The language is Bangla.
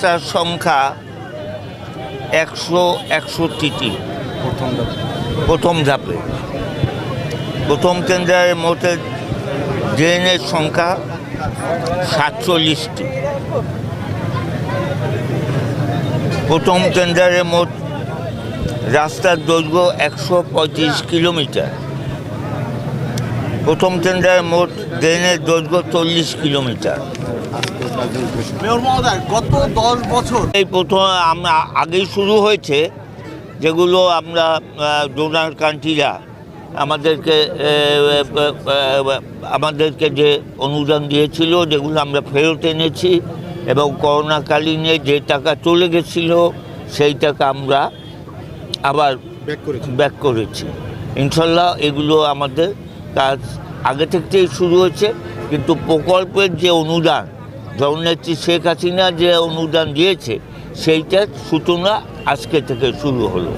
তার সংখ্যা একশো একষট্টিটি প্রথম প্রথম ধাপে। প্রথম কেন্দ্রের মধ্যে ড্রেনের সংখ্যা সাতচল্লিশটি। প্রথম কেন্দ্রের মোট রাস্তার দৈর্ঘ্য একশো পঁয়ত্রিশ কিলোমিটার। প্রথম কেন্দ্রের মোট ড্রেনের দৈর্ঘ্য চল্লিশ কিলোমিটার। গত দশ বছর এই প্রথম আমরা আগেই শুরু হয়েছে যেগুলো আমরা ডোনার কান্ট্রিরা আমাদেরকে আমাদেরকে যে অনুদান দিয়েছিল যেগুলো আমরা ফেরত এনেছি এবং করোনাকালীনে যে টাকা চলে গেছিল সেই টাকা আমরা আবার ব্যাক করেছি। ব্যাক করেছি। ইনশাল্লাহ এগুলো আমাদের কাজ আগে থেকেই শুরু হয়েছে, কিন্তু প্রকল্পের যে অনুদান, জগন্নাথী শেখ হাসিনা যে অনুদান দিয়েছে, সেইটার সূচনা আজকে থেকে শুরু হলো।